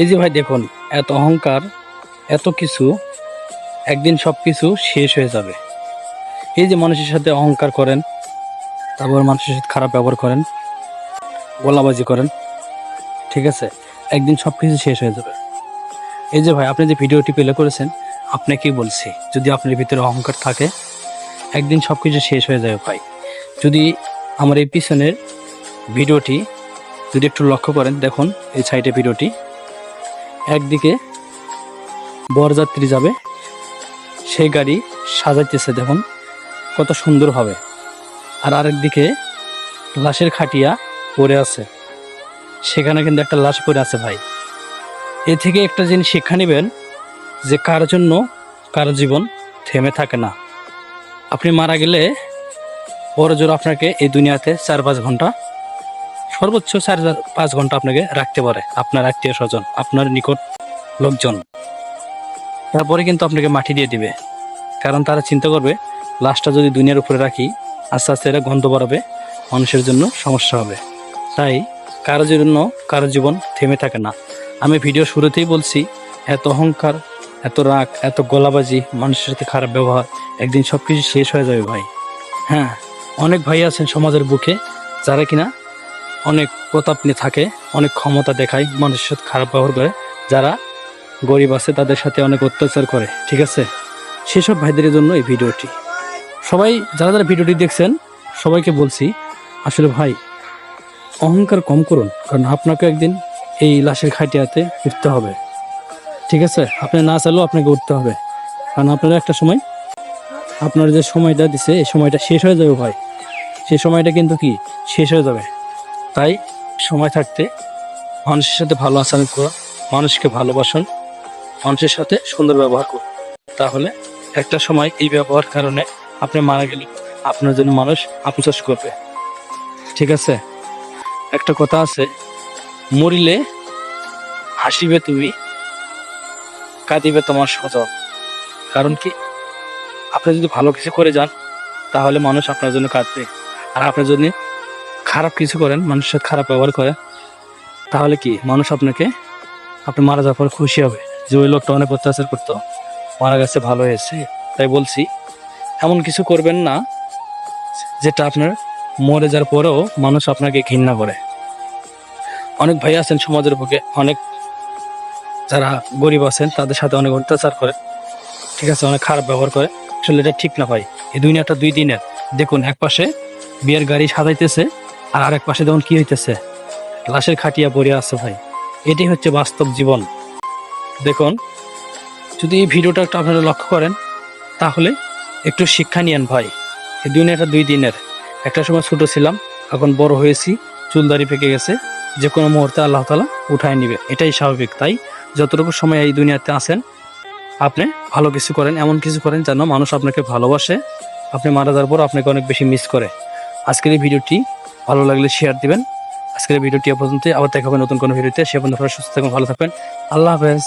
এই যে ভাই দেখুন, এত অহংকার, এত কিছু, একদিন সব কিছু শেষ হয়ে যাবে। এই যে মানুষের সাথে অহংকার করেন, তারপর মানুষের সাথে খারাপ ব্যবহার করেন, গোলাবাজি করেন, ঠিক আছে? একদিন সব কিছু শেষ হয়ে যাবে। এই যে ভাই, আপনি যে ভিডিওটি প্লে করেছেন, আপনাকেই বলছি, যদি আপনার ভিতরে অহংকার থাকে, একদিন সব কিছু শেষ হয়ে যাবে ভাই। যদি আমার এই পিছনের ভিডিওটি যদি একটু লক্ষ্য করেন, দেখুন, এই সাইডে ভিডিওটি। একদিকে বরযাত্রী যাবে, সেই গাড়ি সাজাইতেছে দেখুন, কত সুন্দর হবে। আর আরেকদিকে লাশের খাটিয়া পড়ে আছে, সেখানে কিন্তু একটা লাশ পড়ে আছে ভাই। এ থেকে একটা জিনিস শিক্ষা নেবেন যে কার জন্য কার জীবন থেমে থাকে না। আপনি মারা গেলে বড় জোর আপনাকে এই দুনিয়াতে চার পাঁচ ঘণ্টা সর্বোচ্চ চার পাঁচ ঘণ্টা আপনাকে রাখতে পারে আপনার আত্মীয় স্বজন, আপনার নিকট লোকজন। তারপরে কিন্তু আপনাকে মাটি দিয়ে দিবে। কারণ তারা চিন্তা করবে, লাশটা যদি দুনিয়ার উপরে রাখি, আস্তে আস্তে এরা গন্ধ বাড়াবে, মানুষের জন্য সমস্যা হবে। তাই কারও জন্য কারও জীবন থেমে থাকে না। আমি ভিডিও শুরুতেই বলছি, এত অহংকার, এত রাগ, এত গলাবাজি, মানুষের সাথে খারাপ ব্যবহার, একদিন সব কিছু শেষ হয়ে যাবে ভাই। হ্যাঁ অনেক ভাই আছেন সমাজের বুকে, যারা কিনা অনেক প্রতাপ নিয়ে থাকে, অনেক ক্ষমতা দেখায়, মানুষের সাথে খারাপ ব্যবহার করে। যারা গরিব আছে, তাদের সাথে অনেক অত্যাচার করে, ঠিক আছে? সেসব ভাইদের জন্য এই ভিডিওটি। সবাই, যারা যারা ভিডিওটি দেখছেন, সবাইকে বলছি, আসলে ভাই, অহংকার কম করুন, কারণ আপনাকে একদিন এই লাশের খাটিয়াতে উঠতে হবে। ঠিক আছে? আপনি না চাইলেও আপনাকে উঠতে হবে। কারণ আপনারা একটা সময়, আপনার যে সময়টা দিছে, এই সময়টা শেষ হয়ে যাবে ভাই। সেই সময়টা কিন্তু কি? শেষ হয়ে যাবে। তাই সময় থাকতে মানুষের সাথে ভালো আচরণ করুন মানুষকে ভালোবাসুন, মানুষের সাথে সুন্দর ব্যবহার করুন। তাহলে একটা সময় এই ব্যবহার কারণে আপনি মারা গেলে আপনার জন্য মানুষ আফসোস করবে। ঠিক আছে? একটা কথা আছে, মরিলে হাসিবে তুমি, কাঁদিবে তোমার স্বজন। কারণ কি? আপনি যদি ভালো কিছু করে যান, তাহলে মানুষ আপনার জন্য কাঁদবে। আর আপনার জন্য খারাপ কিছু করেন, মানুষের খারাপ ব্যবহার করে, তাহলে কি মানুষ আপনাকে, আপনি মারা যাওয়ার পর খুশি হবে? যে ওই লোকটা অনেক অত্যাচার করতো, মারা গেছে, ভালো হয়েছে। তাই বলছি, এমন কিছু করবেন না, যেটা আপনার মরে যাওয়ার পরেও মানুষ আপনাকে ঘৃণা করে। অনেক ভাই আছেন সমাজের বুকে, অনেক যারা গরিব আছেন, তাদের সাথে অনেক অত্যাচার করে, ঠিক আছে, অনেক খারাপ ব্যবহার করে। আসলে এটা ঠিক না ভাই, এই দুনিয়াটা দুই দিনের। দেখুন এক পাশে বিয়ের গাড়ি সাজাইতেছে আর আরেক পাশে দেখুন কি হইতেছে? লাশের খাটিয়া পড়ে আছে ভাই। এটাই হচ্ছে বাস্তব জীবন। দেখুন, যদি এই ভিডিওটা একটু আপনারা লক্ষ্য করেন, তাহলে একটু শিক্ষা নিয়েন ভাই। এই দুনিয়াটা দুই দিনের। একটা সময় ছোট ছিলাম, এখন বড় হয়েছি চুলদারি পেকে গেছে, যে কোনো মুহূর্তে আল্লাহ তালা উঠায় নিবে। এটাই স্বাভাবিক, তাই যতটুকু সময় এই দুনিয়াতে আসেন আপনি ভালো কিছু করেন, এমন কিছু করেন যেন মানুষ আপনাকে ভালোবাসে, আপনি মারা যাওয়ার পর আপনাকে অনেক বেশি মিস করে। আজকের এই ভিডিওটি ভালো লাগলে শেয়ার দিবেন। আজকের ভিডিওটি পর্যন্ত আবার দেখা হবে নতুন কোনো ভিডিওতে। সে পর্যন্ত সুস্থ থাকবেন ভালো থাকবেন। আল্লাহ হাফেজ।